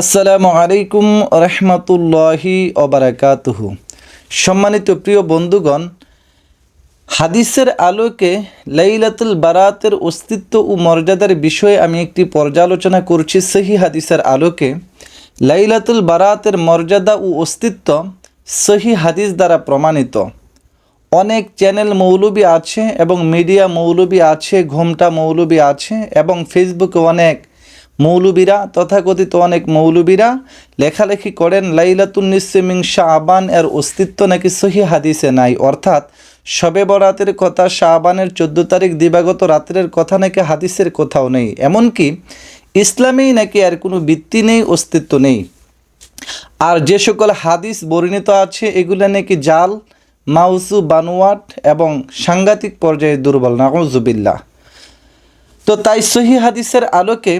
আসসালামু আলাইকুম রহমতুল্লাহি ওবরাকাতুহু। সম্মানিত প্রিয় বন্ধুগণ, হাদিসের আলোকে লাইলাতুল বারাতের অস্তিত্ব ও মর্যাদার বিষয়ে আমি একটি পর্যালোচনা করছি সহি হাদিসের আলোকে। লাইলাতুল বারাতের মর্যাদা ও অস্তিত্ব সহি হাদিস দ্বারা প্রমাণিত। অনেক চ্যানেল মৌলবী আছে এবং মিডিয়া মৌলবী আছে, ঘোমটা মৌলবী আছে এবং ফেসবুকে অনেক মৌলবীরা, তথাকথিত অনেক মৌলবীরা লেখালেখি করেন, লাইলাতুন নিসমিং শাহবান এর অস্তিত্ব নাকি সহি হাদিসে নাই। অর্থাৎ, শবে বরাতের কথা শাহবানের চোদ্দ তারিখ দিবাগত রাত্রের কথা নাকি হাদিসের কোথাও নেই। এমনকি ইসলামেই নাকি আর কোনো ভিত্তি নেই, অস্তিত্ব নেই। আর যে সকল হাদিস বর্ণিত আছে, এগুলো নাকি জাল, মাউসু, বানুয়াট এবং সাংঘাতিক পর্যায়ে দুর্বল। নাউজুবিল্লাহ। তো তাই সহি হাদিসের আলোকে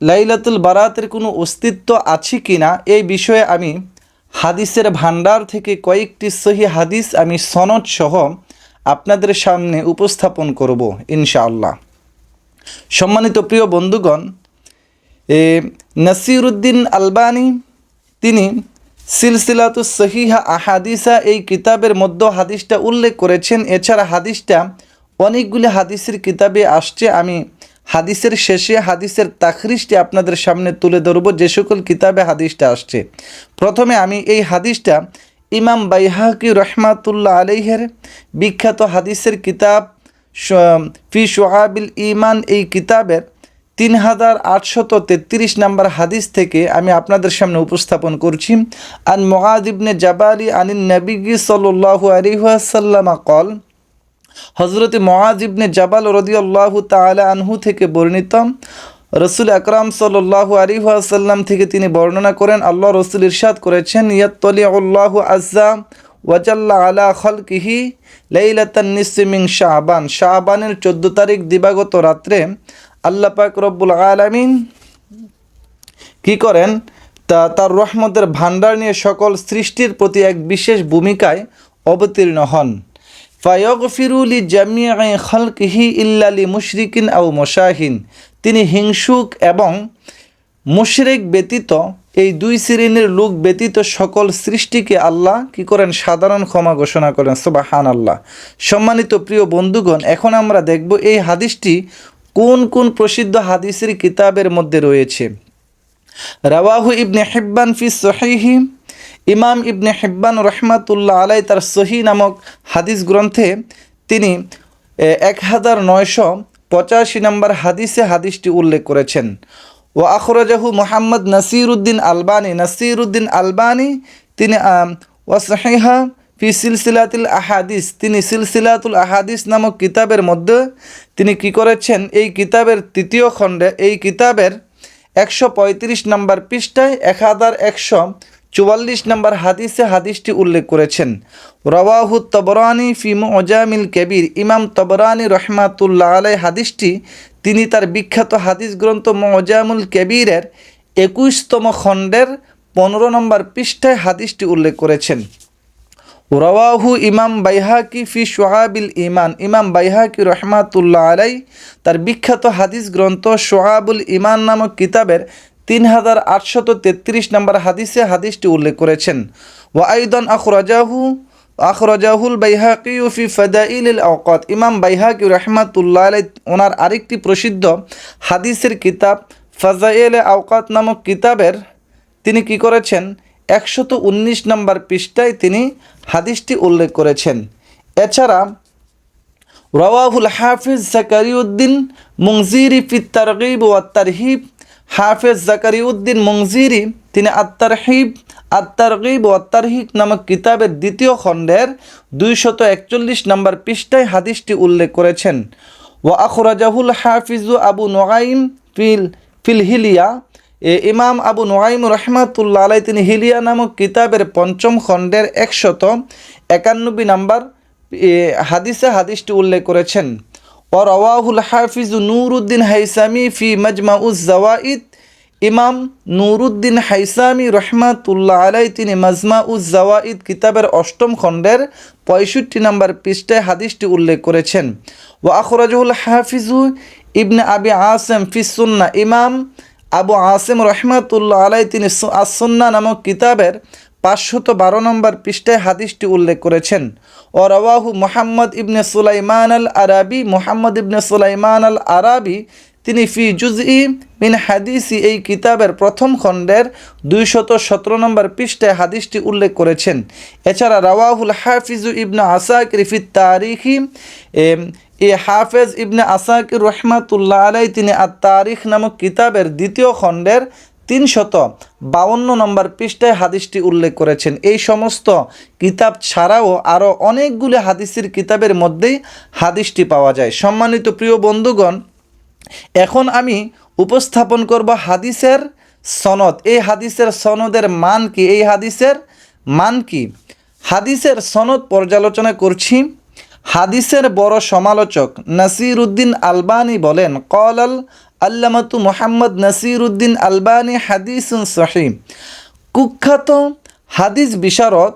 লাইলাতুল বারাতের কোনো অস্তিত্ব আছে কি না, এই বিষয়ে আমি হাদিসের ভান্ডার থেকে কয়েকটি সহি হাদিস আমি সনদ সহ আপনাদের সামনে উপস্থাপন করব, ইনশাআল্লাহ। সম্মানিত প্রিয় বন্ধুগণ, এ, নাসিরুদ্দিন আলবানি, তিনি সিলসিলাতু সহিহা আহাদিসা, এই কিতাবের মধ্য হাদিসটা উল্লেখ করেছেন। এছাড়া হাদিসটা অনেকগুলি হাদিসের কিতাবে আসছে, আমি হাদিসের শেষে হাদিসের তাখরিসটি আপনাদের সামনে তুলে ধরব, যে সকল কিতাবে হাদিসটা আসছে। প্রথমে আমি এই হাদিসটা ইমাম বাইহাকি রহমাতুল্লাহ আলাইহের বিখ্যাত হাদিসের কিতাব ফি সোহাবিল ইমান এই কিতাবের তিন হাজার আটশত তেত্রিশ নম্বর হাদিস থেকে আমি আপনাদের সামনে উপস্থাপন করছি। আন মোয়াজ ইবনে জাবালি আনিন নবীগি সাল্লাল্লাহু আলাইহি ওয়াসাল্লাম কল হজরত মোয়াজ ইবনে জাবাল রদিয়াল্লাহু তাআলা আনহু থেকে বর্ণিত, রসুল আকরাম আলাইহি ওয়াসাল্লাম থেকে তিনি বর্ণনা করেন, আল্লাহ রসুল ইরশাদ করেছেন ইয়াত্তলি আল্লাহু আজ্জা ওয়াজাল্লা আলা খলকিহি লাইলাতান নিসমিং শাহবান শাহবানের চোদ্দ তারিখ দিবাগত রাত্রে আল্লাহ পাক রব্বুল আলামিন কি করেন? তা তার রহমতের ভাণ্ডার নিয়ে সকল সৃষ্টির প্রতি এক বিশেষ ভূমিকায় অবতীর্ণ হন। ফায়গফিরুলি জামিয়াই খলকিহি ইল্লালি মুশরিকিন আউ মশাহিন। তিনি হিংসুক এবং মুশরিক ব্যতীত, এই দুই শ্রেণির লোক ব্যতীত সকল সৃষ্টিকে আল্লাহ কি করেন? সাধারণ ক্ষমা ঘোষণা করেন। সুবাহান আল্লাহ সম্মানিত প্রিয় বন্ধুগণ, এখন আমরা দেখব এই হাদিসটি কোন কোন প্রসিদ্ধ হাদিসের কিতাবের মধ্যে রয়েছে। রাওয়াহু ইবনে হিব্বান ফি সহিহি ইমাম ইবনে হিব্বান রহমাতুল্লাহ আলাই তার সহি নামক হাদিস গ্রন্থে তিনি এক হাজার নয়শো পঁচাশি নম্বর হাদিসে হাদিসটি উল্লেখ করেছেন। ও আখরাজাহু Mohammad Nasir Uddin Albani. Nasir Uddin Albani তিনি আম, ওয়াসহিহা ফি সিলসিলাতুল আহাদিস। তিনি সিলসিলাতুল আহাদিস নামক কিতাবের মধ্যে তিনি কি করেছেন? এই কিতাবের তৃতীয় খণ্ডে এই কিতাবের একশো পঁয়ত্রিশ নম্বর পৃষ্ঠায় এক হাজার একশো চুয়াল্লিশ নম্বর হাদিসে হাদিসটি উল্লেখ করেছেন, রওয়াহু তবরানি ফি মোজামিল কেবির। ইমাম তবরানি রহমাতুল্লাহ আলাই হাদিসটি, তিনি তার বিখ্যাত হাদিস গ্রন্থ মোজামুল কেবিরের একুশতম খণ্ডের পনেরো নম্বর পৃষ্ঠায় হাদিসটি উল্লেখ করেছেন। রওয়াহু ইমাম বাইহাকি ফি সোহাবিল ইমান ইমাম বাইহাকি রহমাতুল্লাহ আলাই তার বিখ্যাত হাদিস গ্রন্থ সোহাবুল ইমান নামক কিতাবের তিন হাজার আটশত তেত্রিশ নম্বর হাদিসে হাদিসটি উল্লেখ করেছেন। ওয়াইদন আখরাজাহু, আখরাজাহুল বাইহাকি ফি ফদাইল আওকাত। ইমাম বাইহাকি রহমাতুল্লাহ আলাই ওনার আরেকটি প্রসিদ্ধ হাদিসের কিতাব ফাজাইল আওকাত নামক কিতাবের তিনি কি করেছেন? একশত উনিশ নম্বর পৃষ্ঠায় তিনি হাদিসটি উল্লেখ করেছেন। এছাড়া রওয়াহুল হাফিজ জাকারিউদ্দিন মুংজিরি ফি তারগিব ও তারহিব হাফিজ জাকারিউদ্দিন মুংজিরি, তিনি আত্মারহিব আত্মারগিব ও তারহিব নামক কিতাবের দ্বিতীয় খণ্ডের দুইশত একচল্লিশ নম্বর পৃষ্ঠায় হাদিসটি উল্লেখ করেছেন। ও আখরাজাহুল হাফিজু আবু নোয়াইম ফিল ফিল হিলিয়া। এ ইমাম আবু নোয়াইম রহমাতুল্লাহ আলাই তিনি হিলিয়া নামক কিতাবের পঞ্চম খণ্ডের একশত একানব্বই নাম্বার হাদিসে হাদিসটি উল্লেখ করেছেন। ও রওয়াহুল হাফিজ নুরুদ্দিন হাইসামি ফি মাজমাউজ জাওয়াইদ। ইমাম নুরুদ্দিন হাইসামি রহমাতুল্লাহ আলাই তিনি মাজমা উজ জাওয়াইদ কিতাবের অষ্টম খণ্ডের পঁয়ষট্টি নম্বর পৃষ্ঠায় হাদিসটি উল্লেখ করেছেন। ও আখরাজুল হাফিজু ইবনে আবি আসেম ফিসুন্না ইমাম আবু আসিম রহমাতুল্লাহ আলাই তিনি আসন্না নামক কিতাবের পাঁচশত বারো নম্বর পৃষ্ঠায় হাদিসটি উল্লেখ করেছেন। ও রওয়াহু মোহাম্মদ ইবনে সুলাইমান আল আরাবি মোহাম্মদ ইবনে সুলাইমান আল আরাবি তিনি ফি জুজই মিন হাদিসি এই কিতাবের প্রথম খণ্ডের দুইশত সতেরো নম্বর পৃষ্ঠায় হাদিসটি উল্লেখ করেছেন। এছাড়া রাওয়াহুল হাফিজু ইবনে আসাকির ফি তারিখি এ হাফেজ ইবনে আসাকির রহমাতুল্লাহ আলাই তিনি আত তারিখ নামক কিতাবের দ্বিতীয় খণ্ডের তিনশত বাউন্ন নম্বর পৃষ্ঠায় হাদিসটি উল্লেখ করেছেন। এই সমস্ত কিতাব ছাড়াও আরও অনেকগুলি হাদিসের কিতাবের মধ্যেই হাদিসটি পাওয়া যায়। সম্মানিত প্রিয় বন্ধুগণ, এখন আমি উপস্থাপন করব হাদিসের সনদ। এই হাদিসের সনদের মান কি? এই হাদিসের মান কি? হাদিসের সনদ পর্যালোচনা করছি। হাদিসের বড় সমালোচক নাসির উদ্দিন আলবানি বলেন, কলাল আল্লামাতু মোহাম্মদ নাসির উদ্দিন আলবানি হাদিসুন সহিম কুখ্যাত হাদিস বিশারদ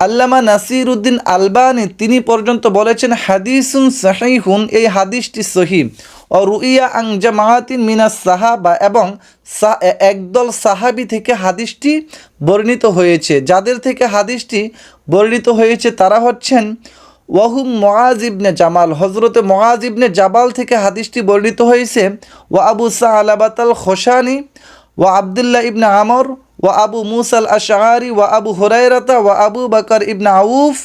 আল্লামা নাসির উদ্দিন আলবানি, তিনি পর্যন্ত বলেছেন, হাদিসুন সাহিহুন, এই হাদিসটি সহি ও রুইয়া আং জামায়াতিন মিনাস সাহাবা, এবং একদল সাহাবি থেকে হাদিসটি বর্ণিত হয়েছে। যাদের থেকে হাদিসটি বর্ণিত হয়েছে, তারা হচ্ছেন ওয়াহুম মোয়াজ ইবনে জামাল হজরতে মোয়াজ ইবনে জাবাল থেকে হাদিসটি বর্ণিত হয়েছে ও আবু সাহ আলাবাতাল খোসানি ও আবদুল্লাহ ইবনে আমর ও আবু মুসাল আশারি ও আবু হুরাইরাতা ও আবু বকর ইবনে আউফ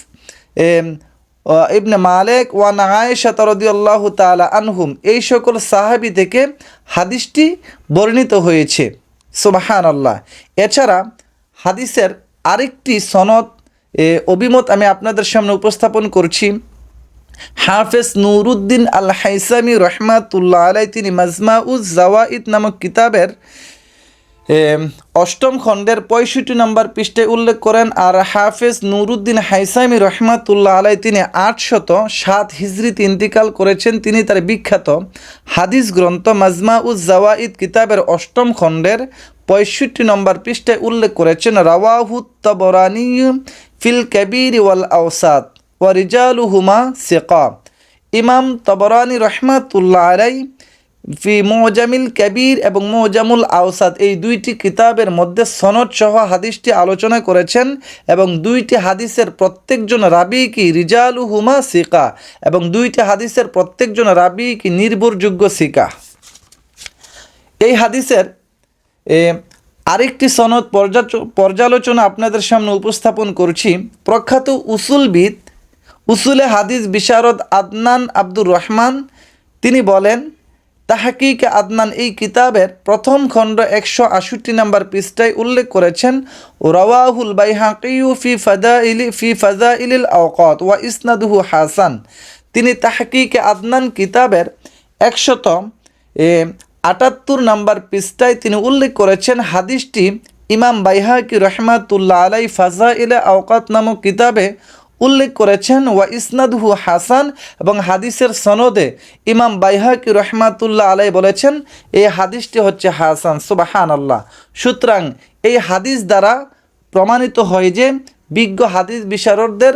ইবনে মালেক, ওয়া নায়েশা তরদিয়াল্লাহু তাআলা আনহুম। এই সকল সাহাবী থেকে হাদিসটি বর্ণিত হয়েছে। সুবাহান আল্লাহ এছাড়া হাদিসের আরেকটি সনদ অভিমত আমি আপনাদের সামনে উপস্থাপন করছি। হাফেজ নুরুদ্দিন আল হাইসামি রহমাতুল্লাহ আলাই তিনি মাজমাউজ জাওয়াইদ নামক কিতাবের অষ্টম খণ্ডের পঁয়ষট্টি নম্বর পৃষ্ঠে উল্লেখ করেন, আর হাফেজ নুরুদ্দিন হাইসামি রহমাতুল্লাহ আলাই তিনি আটশত সাত হিজরিতে ইন্তিকাল করেছেন। তিনি তার বিখ্যাত হাদিস গ্রন্থ মাজমা উজ জাওয়াইদ কিতাবের অষ্টম খণ্ডের পঁয়ষট্টি নম্বর পৃষ্ঠায় উল্লেখ করেছেন রাওয়াহুত তবরানি ফিল কবির ওয়াল আওসাদ ওয়া রিজালুহুমা সিকা। ইমাম তবরানি রহমাতুল্লাহ আলাই ফি মোজামিল কবির এবং মোজামুল আওসাদ এই দুইটি কিতাবের মধ্যে সনদ সহ হাদিসটি আলোচনা করেছেন এবং দুইটি হাদিসের প্রত্যেকজন রাবি কি রিজালু হুমা সিকা এবং দুইটি হাদিসের প্রত্যেকজন রাবি কি নির্ভরযোগ্য সিকা। এই হাদিসের আরেকটি সনদ পর্যালোচনা আপনাদের সামনে উপস্থাপন করছি। প্রখ্যাত উসুলবিদ, উসুলে হাদিস বিশারদ আদনান আব্দুর রহমান, তিনি বলেন, তাহাকিকে আদনান এই কিতাবের প্রথম খণ্ড একশো আষট্টি নম্বর পৃষ্ঠায় উল্লেখ করেছেন, রওয়াহুল বাইহাকিউ ফি ফাদা ইলি ফি ফাজা ইলিল আওকত ওয়া ইসনাদুহু হাসান। তিনি তাহকিকে আদনান কিতাবের একশত আটাত্তর নাম্বার পৃষ্ঠায় তিনি উল্লেখ করেছেন, হাদিসটি ইমাম বাইহাকি রহমাতুল্লাহ আলাই ফাজা ইলে আওকাত নামক কিতাবে উল্লেখ করেছেন, ওয়া ইসনাদহু হাসান এবং হাদিসের সনদে ইমাম বাইহাকি রহমাতুল্লাহ আলাই বলেছেন, এই হাদিসটি হচ্ছে হাসান সুবাহান আল্লাহ সুতরাং এই হাদিস দ্বারা প্রমাণিত হয় যে বিজ্ঞ হাদিস বিশারদদের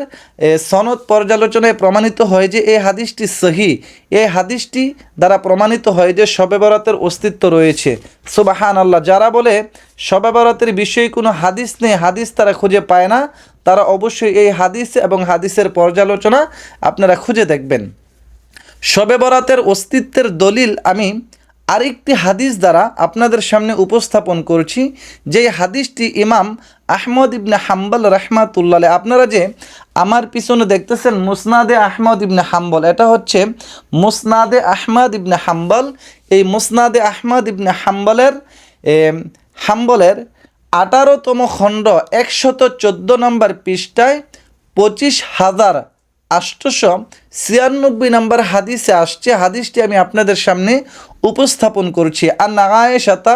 সনদ পর্যালোচনায় প্রমাণিত হয় যে এই হাদিসটি সহি। এই হাদিসটি দ্বারা প্রমাণিত হয় যে শবে বরাতের অস্তিত্ব রয়েছে। সুবাহান আল্লাহ যারা বলে শবে বরাতের বিষয়ে কোনো হাদিস নেই, হাদিস তারা খুঁজে পায় না, তারা অবশ্যই এই হাদিস এবং হাদিসের পর্যালোচনা আপনারা খুঁজে দেখবেন। শবে বরাতের অস্তিত্বের দলিল আমি আরেকটি হাদিস দ্বারা আপনাদের সামনে উপস্থাপন করছি যে হাদিসটি ইমাম আহমদ ইবনে হাম্বল রহমাতুল্লাহ আপনারা যে আমার পিছনে দেখতেছেন মুসনাদে আহমদ ইবনে হাম্বল, এটা হচ্ছে মুসনাদে আহমদ ইবনে হাম্বল। এই মুসনাদে আহমদ ইবনে হাম্বলের হাম্বলের আঠারোতম খণ্ড একশত চোদ্দ নম্বর পৃষ্ঠায় পঁচিশ হাজার আষ্টশো ছিয়ানব্বই নম্বর হাদিসে আসছে। হাদিসটি আমি আপনাদের সামনে উপস্থাপন করছি। আন্না আয়েশাতা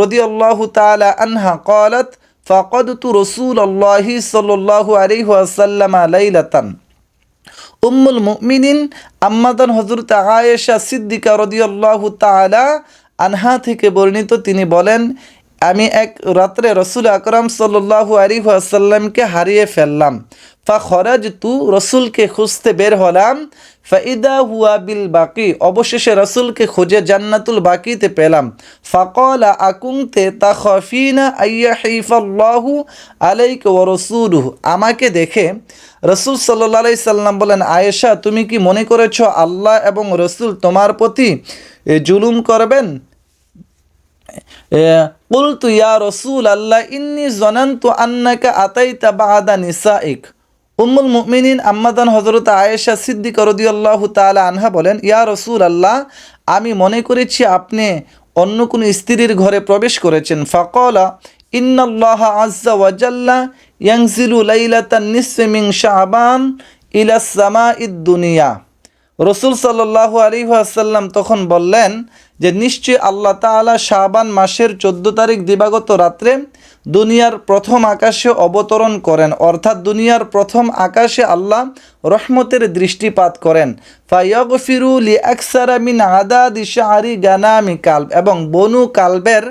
রদি আল্লাহ তালা আনহা কলাত ফকদ রসুল আল্লাহি সাল্লু আলিহাসাল্লাম আলাইলাতান উম্মুল মুমিনিন আম্মাদান হজরত আয়েশা সিদ্দিকা রদিয়াল্লাহু তালা আনহা থেকে বর্ণিত তিনি বলেন, আমি এক রাত্রে রসুল আকরাম সাল্লু আলী হারিয়ে ফেললাম। ফা খরাজ তু রসুলকে খুঁজতে বের হলাম। ফাইদা হুয়া বিল বাকি। অবশেষে রসুলকে খুঁজে জান্নাতুল বাকিতে পেলাম। ফকল আকুংতে তা খফিনা আইয়াহিফাল্লাহু আলাইক ও রসুল আমাকে দেখে রসুল সাল্লাই সাল্লাম বলেন, আয়েশা, তুমি কি মনে করেছ আল্লাহ এবং রসুল তোমার প্রতি জুলুম করবেন? কুলতু ইয়া রসুল আল্লাহ ইন্নি জনন্ত আন্নাকা আতাইতা বাহাদা নিসাইক। উম্মুল মুমিনিন আম্মাদান হজরত আয়েশা সিদ্দিক রদিয়াল্লাহ তাআলা আনহা বলেন, ইয়া রসুল আল্লাহ আমি মনে করেছি আপনি অন্য কোনো স্ত্রীর ঘরে প্রবেশ করেছেন। ফকলা, ইন্নাল্লাহ আজ্জা ওয়াজাল্লা ইয়াংজিলু লাইলাতান নিসমিং শাহবান ইলা সামাইদ দুনিয়া। রসুল সাল্লাহ আলী আসাল্লাম তখন বললেন যে নিশ্চয় আল্লাহ তাআলা শাবান মাসের চোদ্দ তারিখ দিবাগত রাত্রে দুনিয়ার প্রথম আকাশে অবতরণ করেন। অর্থাৎ দুনিয়ার প্রথম আকাশে আল্লাহ রহমতের দৃষ্টিপাত করেন। ফাইয়গফিরু লি আকসারা মিন আদা দিশারি গানামি কালব এবং বনু কালবের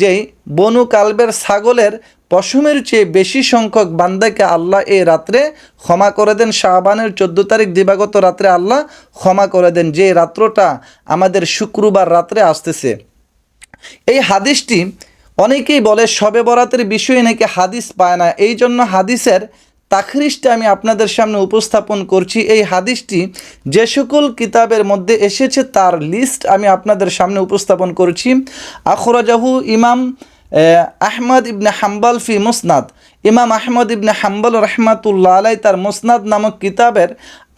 যেই বনু কালবের ছাগলের পশমের চেয়ে বেশি সংখ্যক বান্দাকে আল্লাহ এই রাত্রে ক্ষমা করে দেন। শাহবানের চোদ্দ তারিখ দিবাগত রাত্রে আল্লাহ ক্ষমা করে দেন, যে রাত্রটা আমাদের শুক্রবার রাত্রে আসতেছে। এই হাদিসটি অনেকেই বলে, শবে বরাতের বিষয়ে নাকি হাদিস পায় না? এই জন্য হাদিসের তাখরিসটা আমি আপনাদের সামনে উপস্থাপন করছি। এই হাদিসটি যে সকল কিতাবের মধ্যে এসেছে তার লিস্ট আমি আপনাদের সামনে উপস্থাপন করছি। আখরাজাহু ইমাম আহ, আহমদ ইবনে হাম্বাল ফি মুসনাদ। ইমাম আহমদ ইবনে হাম্বাল রহমাতুল্লাহ আলাই তার মুসনাদ নামক কিতাবের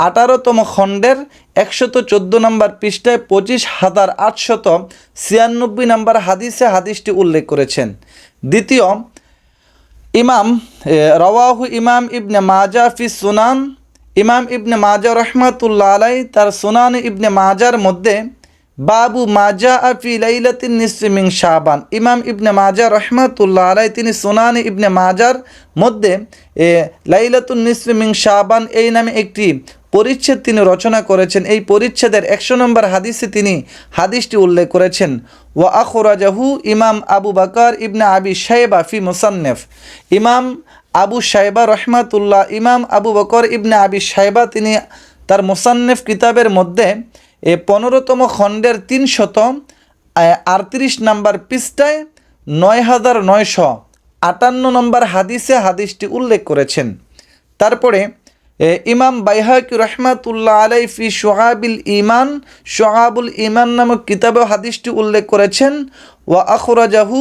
আঠারোতম খণ্ডের একশত চোদ্দ নম্বর পৃষ্ঠায় পঁচিশ হাজার আটশত ছিয়ানব্বই নম্বর হাদিসে হাদিসটি উল্লেখ করেছেন। দ্বিতীয় ইমাম রওয়াহু ইমাম ইবনে মাজা ফি সুনান। ইমাম ইবনে মাজা রহমাতুল্লা আলাই তার সুনান ইবনে মাজার মধ্যে, বাবু মাজা আফি লাইলাতিন নিসমিং শাহবান ইমাম ইবনে মাজা রহমাতুল্লাহ আলাই তিনি সুনান ইবনে মাজার মধ্যে লাইলাতুন নিসমিং শাহবান এই নামে একটি পরিচ্ছেদ তিনি রচনা করেছেন। এই পরিচ্ছেদের একশো নম্বর হাদিসে তিনি হাদিসটি উল্লেখ করেছেন। ওয়া আখরাজাহু ইমাম আবু বাকার ইবনে আবি সাহেবা ফি মুসান্নেফ। ইমাম আবু সাহেবা রহমাতুল্লাহ, ইমাম আবু বকর ইবনে আবি সাহেবা তিনি তার মুসান্নেফ কিতাবের মধ্যে এ পনেরোতম খণ্ডের তিনশত আটত্রিশ নম্বর পৃষ্ঠায় নয় হাজার নয়শো আটান্ন নম্বর হাদিসে হাদিসটি উল্লেখ করেছেন। তারপরে ইমাম বাইহাকি রহমাতুল্লাহ আলাই ফি সোহাবিল ইমান সোহাবুল ইমান নামক কিতাবে হাদিসটি উল্লেখ করেছেন, ওয়া আখরাজাহু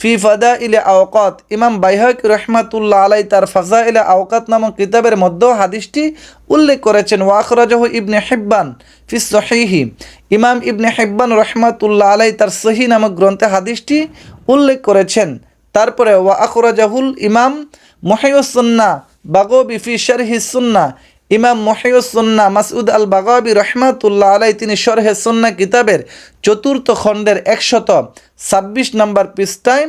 ফি ফাদা ইলে আওকাত। ইমাম বাইহাকি রহমাতুল্লাহ আলাই তার ফাজা ইলে আওকাত নামক কিতাবের মধ্যেও হাদিসটি উল্লেখ করেছেন, ওয়া আখরাজাহু ইবনে হিব্বান ফি সহিহি। ইমাম ইবনে হিব্বান রহমাতুল্লাহ আলাই তার সহি নামক গ্রন্থে হাদিসটি উল্লেখ করেছেন। তারপরে, ওয়া আখরাজাহুল ইমাম মহিউসন্না বাগবি ফি শারহি সুন্না, ইমাম মহিউসন্না মাসউদ আল বাগাবি রহমাতুল্লাহ আলাই তিনি শরহে সুন্না কিতাবের চতুর্থ খণ্ডের একশত ছাব্বিশ নম্বর পৃষ্ঠায়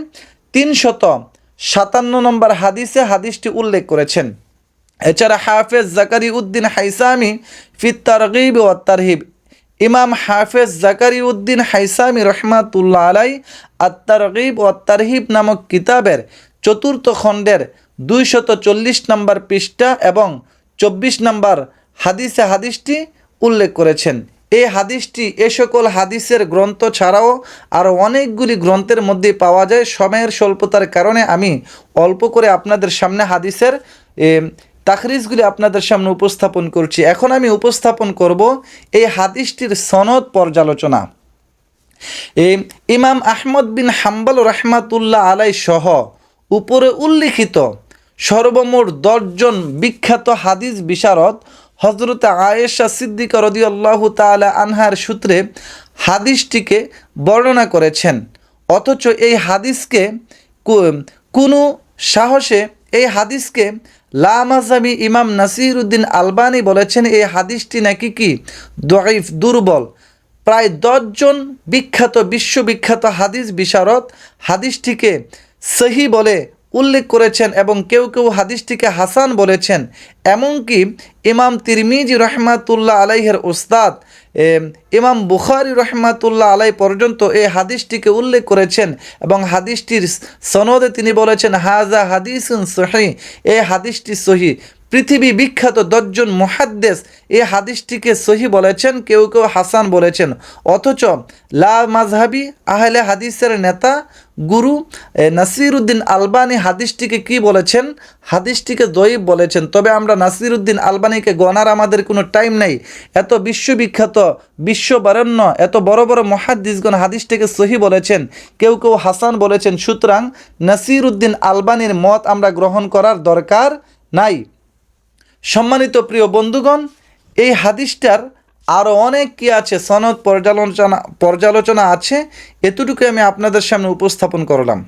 তিনশত সাতান্ন নম্বর হাদিসে হাদিসটি উল্লেখ করেছেন। এছাড়া হাফেজ জাকারি উদ্দিন হাইসামি ফি তারগিব ও তারহিব, ইমাম হাফেজ জাকারি উদ্দিন হাইসামি রহমাতুল্লাহ আলাই আত্মারগিব ও তারহিব নামক কিতাবের চতুর্থ খণ্ডের দুইশত চল্লিশ নম্বর পৃষ্ঠা এবং চব্বিশ নম্বর হাদিসে হাদিসটি উল্লেখ করেছেন। এই হাদিসটি এ সকল হাদিসের গ্রন্থ ছাড়াও আরও অনেকগুলি গ্রন্থের মধ্যে পাওয়া যায়। সময়ের স্বল্পতার কারণে আমি অল্প করে আপনাদের সামনে হাদিসের তাখরিজগুলি আপনাদের সামনে উপস্থাপন করছি। এখন আমি উপস্থাপন করব এই হাদিসটির সনদ পর্যালোচনা। ইমাম আহমদ বিন হাম্বল রহমাতুল্লাহ আলাই সহ উপরে উল্লিখিত সর্বমোট দশজন বিখ্যাত হাদিস বিশারদ হজরত আয়েশা সিদ্দিকা রদিয়াল্লাহু তাআলা আনহার সূত্রে হাদিসটিকে বর্ণনা করেছেন। অথচ এই হাদিসকে কোনো সাহসে এই হাদিসকে লামাজাবি ইমাম নাসির উদ্দিন আলবানি বলেছেন, এই হাদিসটি নাকি কি? দরিফ দুর্বল। প্রায় দশজন বিখ্যাত, বিশ্ববিখ্যাত হাদিস বিশারদ হাদিসটিকে সহি বলে উল্লেখ করেছেন এবং কেউ কেউ হাদিসটিকে হাসান বলেছেন। এমনকি ইমাম তিরমিজি রহমাতুল্লাহ আলাইহের ওস্তাদ এম, ইমাম বুখারি রহমাতুল্লাহ আলাই পর্যন্ত এই হাদিসটিকে উল্লেখ করেছেন এবং হাদিসটির সনদে তিনি বলেছেন হাজা হাদিসুন সহি এই হাদিসটি সহি পৃথিবী বিখ্যাত দশজন মুহাদ্দেস এ হাদিসটিকে সহি বলেছেন কেউ কেউ হাসান বলেছেন। অথচ লা মাজহাবি আহলে হাদিসের নেতা গুরু এ, নাসিরুদ্দিন আলবানি হাদিসটিকে কি বলেছেন? হাদিসটিকে দয়ীব বলেছেন। তবে আমরা নাসিরুদ্দিন আলবানিকে গণার আমাদের কোনো টাইম নেই। এত বিশ্ববিখ্যাত বিশ্ববারণ্য এত বড় বড় মহাদ্দিসগণ হাদিসটিকে সহি বলেছেন। কেউ কেউ হাসান বলেছেন সুতরাং নাসিরুদ্দিন আলবানির মত আমরা গ্রহণ করার দরকার নাই। সম্মানিত প্রিয় বন্ধুগণ এই হাদিসটার আরও অনেক কি আছে, সনদ পর্যালোচনা পর্যালোচনা আছে, এতটুকু আমি আপনাদের সামনে উপস্থাপন করলাম।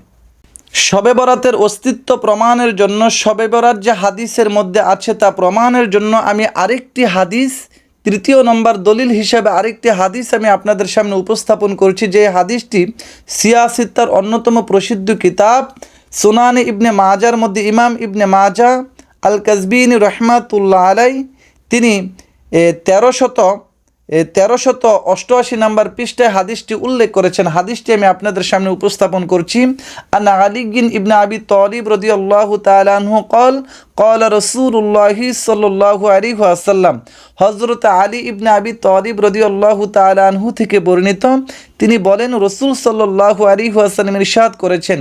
শবে বরাতের অস্তিত্ব প্রমাণের জন্য, শবে বরাত যে হাদিসের মধ্যে আছে তা প্রমাণের জন্য আমি আরেকটি হাদিস, তৃতীয় নম্বর দলিল হিসাবে আরেকটি হাদিস আমি আপনাদের সামনে উপস্থাপন করছি, যে হাদিসটি সিয়াসিত্তার অন্যতম প্রসিদ্ধ কিতাব, সুনানি ইবনে মাজার মধ্যে ইমাম ইবনে মাজা আল কাজবিন রহমাতুল্লাহ আলাই তিনি তেরোশত তেরোশত অষ্টআশি নাম্বার পৃষ্ঠায় হাদিসটি উল্লেখ করেছেন। হাদিসটি আমি আপনাদের সামনে উপস্থাপন করছি। আনা আলিগিন ইবনা আবি তলিব রদি আল্লাহ তালাহু কল কল রসুল্লাহি সাল্লাহু আলী আসাল্লাম হজরত আলী ইবনে আবি তলিব রদি আল্লাহ তালাহু থেকে বর্ণিত, তিনি বলেন, রসুল সাল্লাহু আলী আসাল্লাম ইরশাদ করেছেন,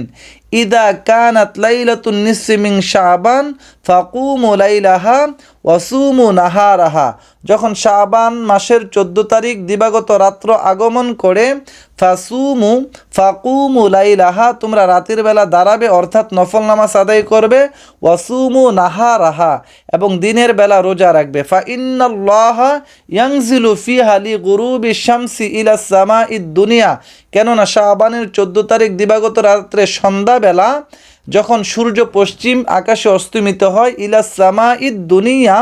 ইদা কানাত লাইলাতুন নিসমিং শাবান ফাকুমু লাইলাহা ওয়াসুমু নাহারাহা। যখন শাবান মাসের চোদ্দ তারিখ দিবাগত রাত্র আগমন করে ফাসুমু, ফাকুমু লাইলাহা, তোমরা রাতের বেলা দাঁড়াবে, অর্থাৎ নফল নামাজ আদায় করবে, ওয়াসুমু নাহা রাহা এবং দিনের বেলা রোজা রাখবে। ফা ইন্নাল্লাহ ইয়াংজিলু ফি হালি গুরুবি শামসি ইলা সামা ইদ দুনিয়া, কেননা শাহবানের চোদ্দ তারিখ দিবাগত রাত্রে সন্ধ্যাবেলা যখন সূর্য পশ্চিম আকাশে অস্তমিত হয়, ইলা সামা ইদ দুনিয়া,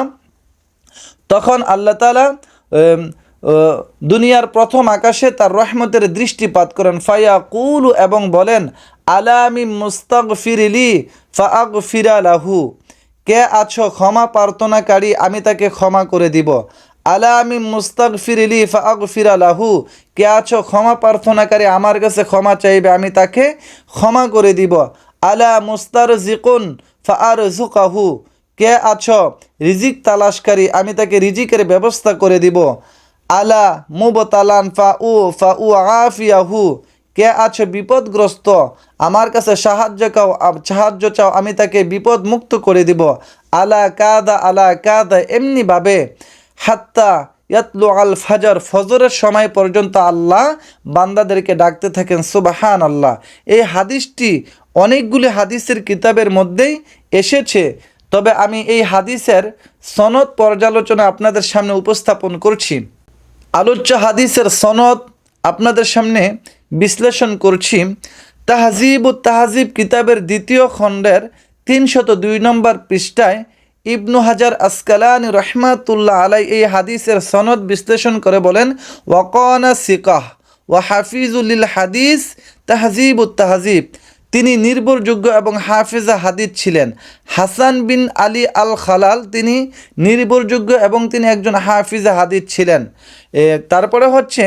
তখন আল্লাহ তালা দুনিয়ার প্রথম আকাশে তার রহমতের দৃষ্টিপাত করেন। ফায়া কুলু এবং বলেন আলামি মুস্তাক ফিরিলি ফাগ ফিরা লাহু। কে আছো? ক্ষমা প্রার্থনাকারী, আমি তাকে ক্ষমা করে দিব। আলা আমি মুস্তাক ফিরিলি ফাগ ফিরা লাহু। কে আছো? ক্ষমা প্রার্থনাকারী, আমার কাছে ক্ষমা চাইবে, আমি তাকে ক্ষমা করে দিব। আলা মুস্তার জিকুন ফার জুকাহু কে আছো? রিজিক তালাশকারী, আমি তাকে রিজিকের ব্যবস্থা করে দিব। আলা মুবতালান ফা উ ফা উ আফিয়াহু। কে আছো বিপদগ্রস্ত? আমার কাছে সাহায্য চাও সাহায্য চাও, আমি তাকে বিপদ মুক্ত করে দিব। আলা কাদা আলা কাদা এমনিভাবে হাত্তা ইয়াতলু আল ফাজার, ফজরের সময় পর্যন্ত আল্লাহ বান্দাদেরকে ডাকতে থাকেন সুবাহান আল্লাহ এই হাদিসটি অনেকগুলি হাদিসের কিতাবের মধ্যেই এসেছে। তবে আমি এই হাদিসের সনদ পর্যালোচনা আপনাদের সামনে উপস্থাপন করছি। আলোচ্য হাদিসের সনদ আপনাদের সামনে বিশ্লেষণ করছি। তাহাজিব ও তাহজিব কিতাবের দ্বিতীয় খণ্ডের তিনশত দুই নম্বর পৃষ্ঠায় ইবনু হাজার আসকালান রহমাতুল্লাহ আলাই এই হাদিসের সনদ বিশ্লেষণ করে বলেন ওয়াকানা সিকাহ, ওয়া হাফিজুল্লিল হাদিস তাহজিব ও তাহজিব। তিনি নির্ভরযোগ্য এবং হাফিজা হাদিদ ছিলেন। হাসান বিন আলী আল খালাল তিনি নির্ভরযোগ্য এবং তিনি একজন হাফিজা হাদিদ ছিলেন। তারপরে হচ্ছে,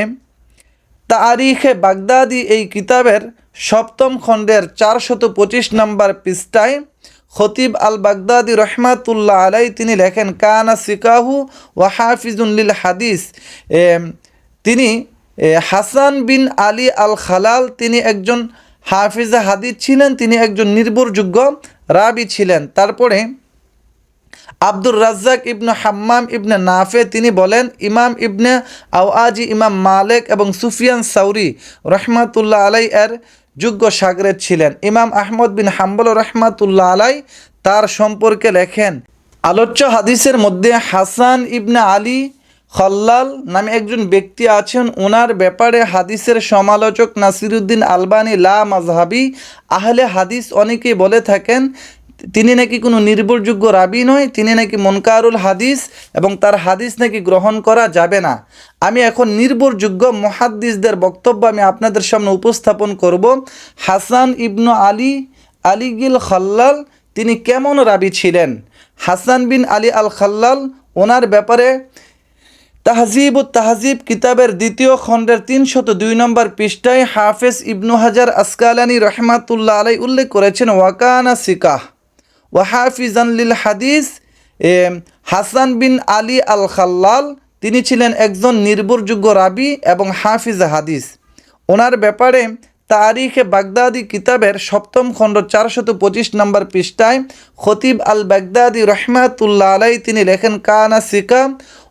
তারিখে বাগদাদি এই কিতাবের সপ্তম খণ্ডের চারশত পঁচিশ নম্বর পৃষ্ঠায় খতিব আল বাগদাদি রহমাতুল্লাহ আলাই তিনি লেখেন, কানা সিকাহু ওয়া হাফিজুল্লিল হাদিস। তিনি হাসান বিন আলী আল খালাল তিনি একজন হাফিজা হাদিদ ছিলেন, তিনি একজন নির্ভরযোগ্য রাবি ছিলেন। তারপরে আব্দুর রাজ্জাক ইবনে হাম্মাম ইবনে নাফে, তিনি বলেন, ইমাম ইবনে আওয়াজি, ইমাম মালেক এবং সুফিয়ান সাউরি রহমাতুল্লাহ আলাই এর যোগ্য সাগরেদ ছিলেন। ইমাম আহমদ বিন হাম্বল রহমাতুল্লাহ আলাই তার সম্পর্কে লেখেন, আলোচ্য হাদিসের মধ্যে হাসান ইবনে আলী খল্লাল নামে একজন ব্যক্তি আছেন। ওনার ব্যাপারে হাদিসের সমালোচক নাসিরুদ্দিন আলবানী, লা মাজহাবি আহলে হাদিস অনেকেই বলে থাকেন, তিনি নাকি কোনো নির্ভরযোগ্য রাবি নয়, তিনি নাকি মনকারুল হাদিস এবং তার হাদিস নাকি গ্রহণ করা যাবে না। আমি এখন নির্ভরযোগ্য মহাদ্দিসদের বক্তব্য আমি আপনাদের সামনে উপস্থাপন করব। হাসান ইবনু আলী, আলিগিল খাল্লাল, তিনি কেমন রাবি ছিলেন? হাসান বিন আলী আল খাল্লাল ওনার ব্যাপারে তাহজিব ও তাহজিব কিতাবের দ্বিতীয় খণ্ডের তিনশত দুই নম্বর পৃষ্ঠায় হাফেজ ইবনু হাজার আসকালানি রহমাতুল্লাহ আলাই উল্লেখ করেছেন ওয়াকানা সিকাহ ওয়াহাফিজান লিল হাদিস এ, হাসান বিন আলী আল খাল্লাল তিনি ছিলেন একজন নির্ভরযোগ্য রাবি এবং হাফিজ হাদিস। ওনার ব্যাপারে তারিখে বাগদাদি কিতাবের সপ্তম খণ্ড চারশত পঁচিশ নম্বর পৃষ্ঠায় খতিব আল বাগদাদি রহমাতুল্লাহ আলাই তিনি লেখেন কানা সিকা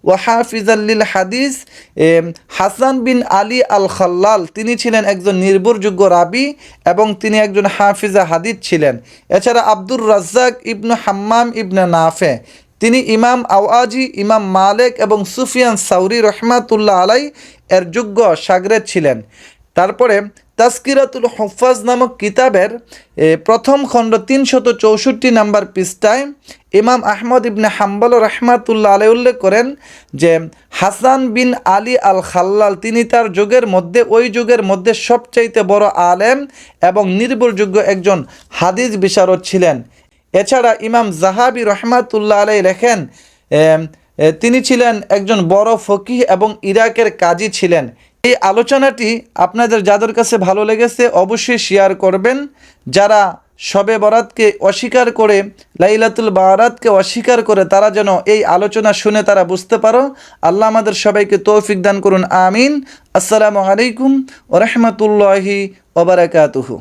ও হাফিজ আল্লিল হাদিস হাসান বিন আলী আল খাল্লাল তিনি ছিলেন একজন নির্ভরযোগ্য রাবি এবং তিনি একজন হাফিজা হাদিস ছিলেন। এছাড়া আব্দুর রাজ্জাক ইবনু হাম্মাম ইবনে নাফে, তিনি ইমাম আওয়াজি, ইমাম মালেক এবং সুফিয়ান সাউরি রহমাতুল্লাহ আলাই এর যোগ্য সাগরেদ ছিলেন। তারপরে তাস্কিরাতুল হফাজ নামক কিতাবের প্রথম খণ্ড তিনশত চৌষট্টি নাম্বার পৃষ্ঠায় ইমাম আহমদ ইবনে হাম্বল রহমাতুল্লাহ আলাই উল্লেখ করেন যে, হাসান বিন আলী আল খাল্লাল তিনি তার যুগের মধ্যে, ওই যুগের মধ্যে সবচাইতে বড় আলেম এবং নির্ভরযোগ্য একজন হাদিস বিশারদ ছিলেন। এছাড়া ইমাম জাহাবি রহমাতুল্লাহ আলাই লেখেন তিনি ছিলেন একজন বড় ফকিহ এবং ইরাকের কাজী ছিলেন। এই আলোচনাটি আপনাদের যাদের কাছে ভালো লেগেছে অবশ্যই শেয়ার করবেন। যারা শবে বরাতকে অস্বীকার করে, লাইলাতুল বারাতকে অস্বীকার করে, তারা যেন এই আলোচনা শুনে তারা বুঝতে পারো। আল্লাহ আমাদের সবাইকে তৌফিক দান করুন, আমিন। আসসালামু আলাইকুম ও রহমতুল্লাহি ওবরাকাতুহু